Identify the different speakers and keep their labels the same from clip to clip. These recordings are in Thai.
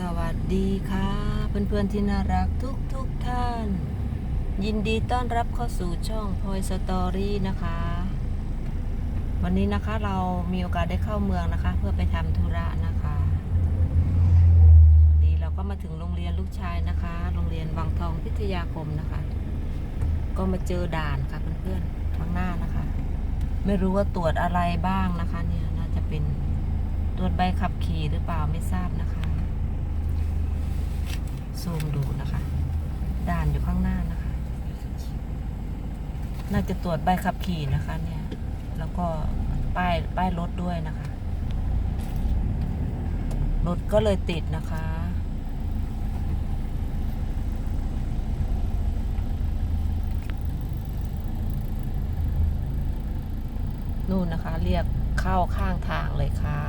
Speaker 1: สวัสดีค่ะ เพื่อนๆที่น่ารักทุกทุกๆท่าน ยินดีต้อนรับเข้าสู่ช่องพลอยสตอรี่นะคะ วันนี้นะคะเรามีโอกาสได้เข้าเมืองนะคะ เพื่อไปทำธุระนะคะวันนี้เราก็มาถึงโรงเรียนลูกชายนะคะ โรงเรียนวังทองพิทยาคมนะคะ ก็มาเจอด่านค่ะเพื่อนๆข้างหน้านะคะ ไม่รู้ว่าตรวจอะไรบ้างนะคะ เนี่ยน่าจะเป็นตรวจใบขับขี่หรือเปล่าไม่ทราบนะคะ ซูมดูนะคะ ด่านอยู่ข้างหน้านะคะ น่าจะตรวจใบขับขี่นะคะเนี่ย แล้วก็ป้ายป้ายรถด้วยนะคะ รถก็เลยติดนะคะนู่นนะคะ เรียกเข้าข้างทางเลยค่ะ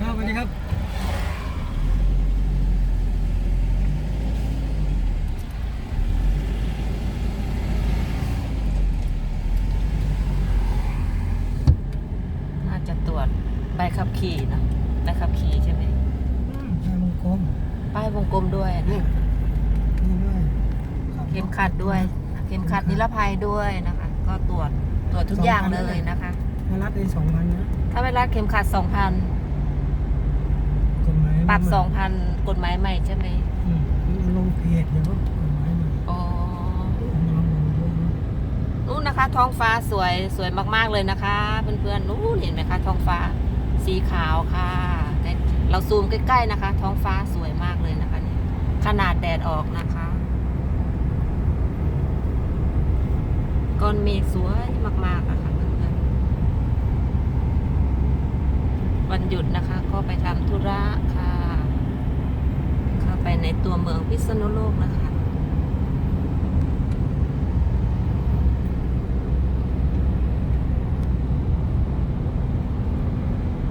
Speaker 2: ครับ สวัสดีครับ
Speaker 1: น่าจะตรวจใบขับขี่เนอะใบขับขี่ใช่ไหม
Speaker 2: อืมทางวงกลม
Speaker 1: ป้ายวงกลมด้วย
Speaker 2: นี่
Speaker 1: นะ
Speaker 2: นี่ด้วยครับ
Speaker 1: เข็มขัดด้วยเข็มขัดนิรภัยด้วยนะคะ ก็ตรวจตรวจทุกอย่างเลยนะคะ
Speaker 2: มารับเองสองพันนะ
Speaker 1: ถ้าไม่รัดเข็มขัดสองพัน
Speaker 2: กฎหมาย
Speaker 1: ปรับ
Speaker 2: มัน
Speaker 1: สองพันกฎหมายใหม่ใช่ไหม
Speaker 2: อืมมันลงเพจเดี๋ยวก็กฎหมายมัน
Speaker 1: อ๋อ
Speaker 2: ผมลองลงดูนะ
Speaker 1: นู่นนะคะ ท้องฟ้าสวยสวยมากๆเลยนะคะ เพื่อนๆนู่นเห็นไหมคะท้องฟ้าสีขาวค่ะแต่เราซูมใกล้ๆนะคะ ท้องฟ้าสวยมากเลยนะคะเนี่ยขนาดแดดออกนะคะก้อนเมฆสวยมากๆอะค่ะเพื่อนๆวันหยุดนะคะ ก็ไปทำธุระค่ะเข้า ไปในตัวเมืองพิษณุโลกนะคะ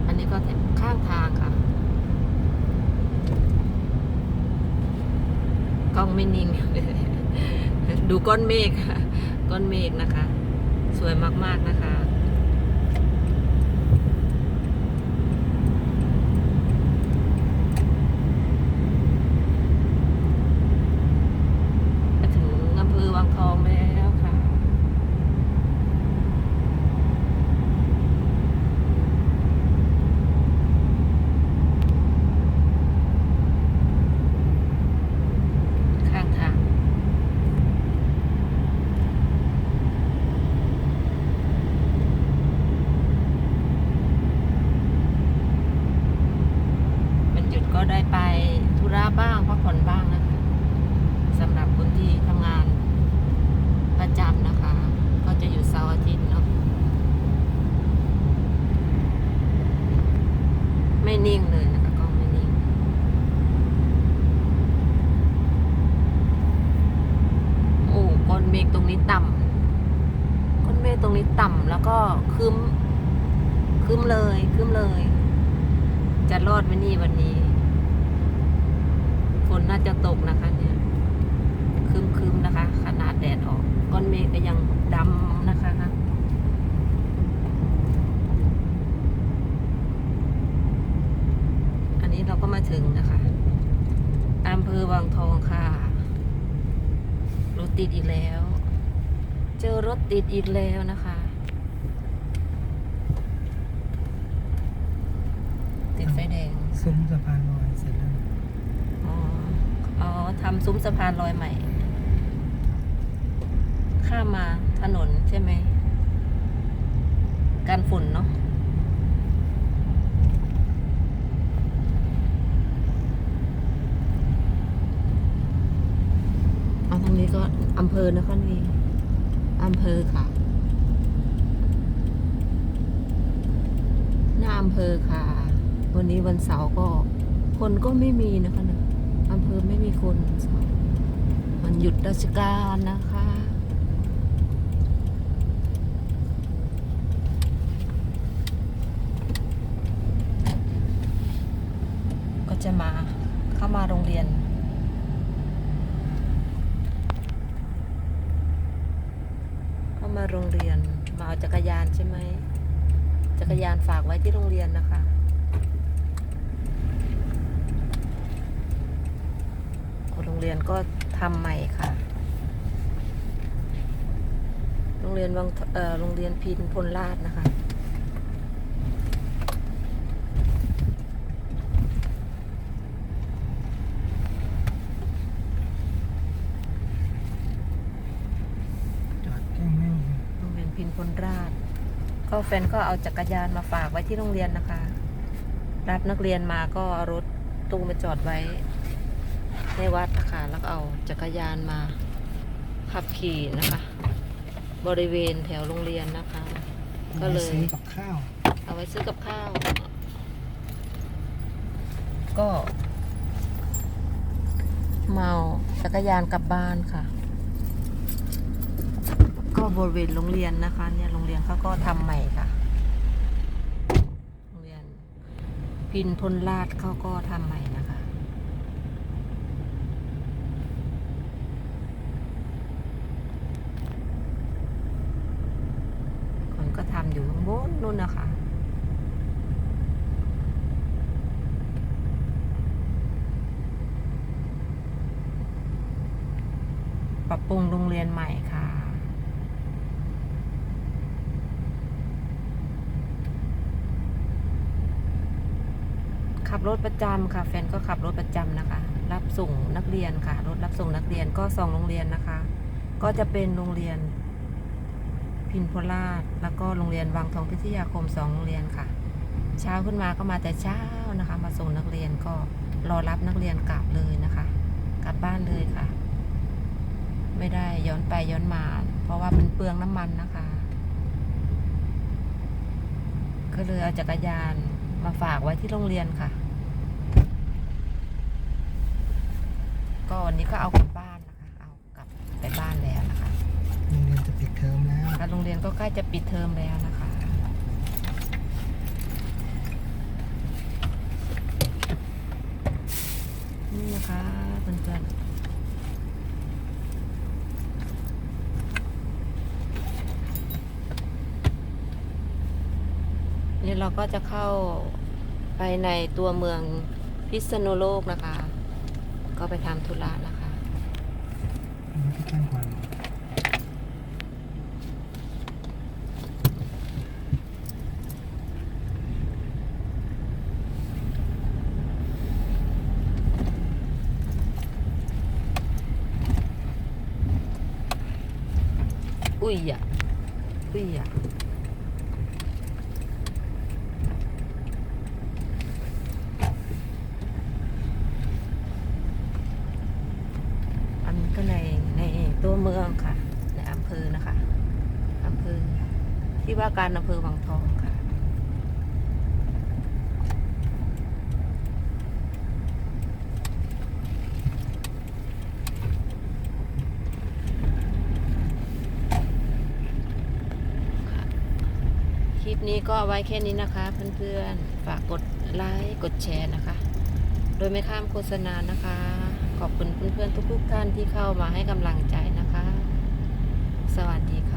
Speaker 1: อันนี้ก็ข้างทางค่ะ กล้องไม่นิ่ง ดูก้อนเมฆค่ะ ก้อนเมฆนะคะ สวยมากๆนะคะ มาถึงอำเภอวังทองแล้วค่ะ ข้างทาง มันหยุด ก็ได้ไปธุระบ้างพักผ่อนบ้างนะคะสำหรับคนที่ทำงานประจำนะคะ ก็จะอยู่เสาร์อาทิตย์เนาะไม่นิ่งเลยนะคะกล้องไม่นิ่ง โอ้ก้อนเมฆตรงนี้ต่ำก้อนเมฆตรงนี้ต่ำแล้วก็คึ้มคึ้มเลยคึ้มเลย จะรอดไหมนี่วันนี้ ฝนน่าจะตกนะคะเนี่ยครึ้มครึ้มนะคะ ขนาดแดดออกก้อนเมฆก็ยังดำนะคะอันนี้เราก็มาถึงนะคะอำเภอวังทองค่ะ รถติดอีกแล้ว เจอรถติดอีกแล้วนะคะ ติดไฟแดง
Speaker 2: ซุ้มสะพานลอยเสร็จแล้ว
Speaker 1: ทำซุ้มสะพานลอยใหม่ ข้ามมาถนนใช่ไหมการฝุ่นเนาะเอาทางนี้ก็อำเภอนะครวีอำเภอค่ะ หน้าอำเภอค่ะ วันนี้วันเสาร์ก็ คนก็ไม่มีนะคะนะ อำเภอไม่มีคนมันหยุดราชการนะคะ ก็จะมาเข้ามาโรงเรียนเข้ามาโรงเรียนมาเอาจักรยานใช่ไหมจักรยานฝากไว้ที่โรงเรียนนะคะ โรงเรียนก็ทำใหม่ค่ะ โรงเรียนวังเอ่อโรงเรียนพินพลลาดนะคะ
Speaker 2: จอดแกล้งแม่ง
Speaker 1: โรงเรียนพินพลราช ก็แฟนก็เอาจักรยานมาฝากไว้ที่โรงเรียนนะคะ รับนักเรียนมาก็เอารถตู้มาจอดไว้ ในวัดนะคะ แล้วก็เอาจักรยานมาขับขี่นะคะ บริเวณแถวโรงเรียนนะคะ ก็เลย
Speaker 2: ซื้อกับข้าว
Speaker 1: เอาไว้ซื้อกับข้าว ก็เมาจักรยานกลับบ้านค่ะ ก็บริเวณโรงเรียนนะคะ เนี่ยโรงเรียนเขาก็ทำใหม่ค่ะโรงเรียนพินพลลาดเขาก็ทำใหม่นะคะ คนก็ทำอยู่ข้างบนนู่นนะคะ ปรุงโรงเรียนใหม่ค่ะ ขับรถประจำค่ะ แฟนก็ขับรถประจำนะคะ รับส่งนักเรียนค่ะ รถรับส่งนักเรียนก็สองโรงเรียนนะคะ ก็จะเป็นโรงเรียน พินโพลาดแล้วก็โรงเรียนวังทองพิทยาคมสองโรงเรียนค่ะ เช้าขึ้นมาก็มาแต่เช้านะคะ มาส่งนักเรียนก็รอรับนักเรียนกลับเลยนะคะ กลับบ้านเลยค่ะ ไม่ได้ย้อนไปย้อนมา เพราะว่ามันเปลืองน้ำมันนะคะ ก็เลยเอาจักรยานมาฝากไว้ที่โรงเรียนค่ะ ก็วันนี้ก็เอากลับบ้านนะคะ เอากลับไปบ้านแล้วนะคะ
Speaker 2: โรงเรียนจะปิดเทอมแล้ว
Speaker 1: ค่ะโรงเรียนก็ใกล้จะปิดเทอมแล้วนะคะ นี่นะคะเพื่อนๆนี่ เราก็จะเข้าไปในตัวเมืองพิษณุโลกนะคะ ก็ไปทำธุระนะคะ
Speaker 2: มันที่ตั้งก่อน
Speaker 1: อุ้ยอะอุ้ยอะ อันนี้ก็ในในตัวเมืองค่ะ ในอำเภอนะคะอำเภอ ที่ว่าการอำเภอวังทองค่ะ คลิปนี้ก็เอาไว้แค่นี้นะคะ เพื่อนๆ ฝากกดไลค์กดแชร์นะคะ โดยไม่ข้ามโฆษณานะคะ ขอบคุณเพื่อนๆทุกๆท่านที่เข้ามาให้กำลังใจนะคะ สวัสดีค่ะ